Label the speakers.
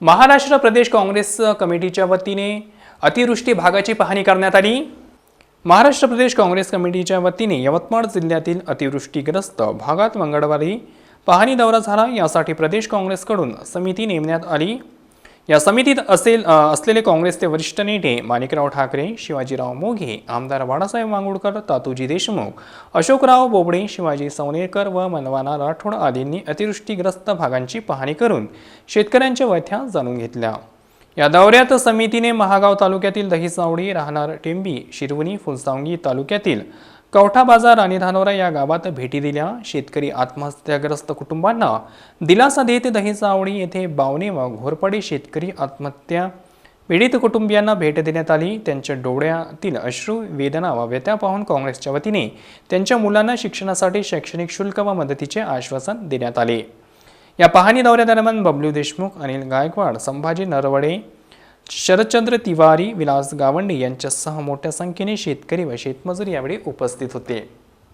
Speaker 1: महाराष्ट्र प्रदेश काँग्रेस कमिटीच्या वतीने अतिवृष्टी भागाची पाहणी करण्यात आली. महाराष्ट्र प्रदेश काँग्रेस कमिटीच्या वतीने यवतमाळ जिल्ह्यातील अतिवृष्टीग्रस्त भागात मंगळवारी पाहणी दौरा झाला. यासाठी प्रदेश काँग्रेसकडून समिती नेमण्यात आली. या समितीत असेल असलेले काँग्रेसचे वरिष्ठ नेते माणिकराव ठाकरे शिवाजीराव मोघे आमदार बाळासाहेब मांगुडकर तातूजी देशमुख अशोकराव बोबडे शिवाजी सवनेकर व मनवाना राठोड आदींनी अतिवृष्टीग्रस्त भागांची पाहणी करून शेतकऱ्यांच्या व्यथ्या जाणून घेतल्या. या दौऱ्यात समितीने महागाव तालुक्यातील दहिसावडी राहणार टेंबी शिरवणी फुलसावंगी तालुक्यातील कवठा बाजार आणि धानोरा या गावात भेटी दिल्या. शेतकरी आत्महत्याग्रस्त कुटुंबांना दिलासा देत दहिसावडी येथे बावणे व घोरपडे शेतकरी आत्महत्या पीडित कुटुंबियांना भेट देण्यात आली. त्यांच्या डोळ्यातील अश्रू वेदना व व्यथा पाहून काँग्रेसच्या वतीने त्यांच्या मुलांना शिक्षणासाठी शैक्षणिक शुल्क व मदतीचे आश्वासन देण्यात आले. या पाहणी दौऱ्यादरम्यान बबलू देशमुख अनिल गायकवाड संभाजी नरवडे शरदचंद्र तिवारी विलास गावंडे यांच्यासह मोठ्या संख्येने शेतकरी व शेतमजूर यावेळी उपस्थित होते.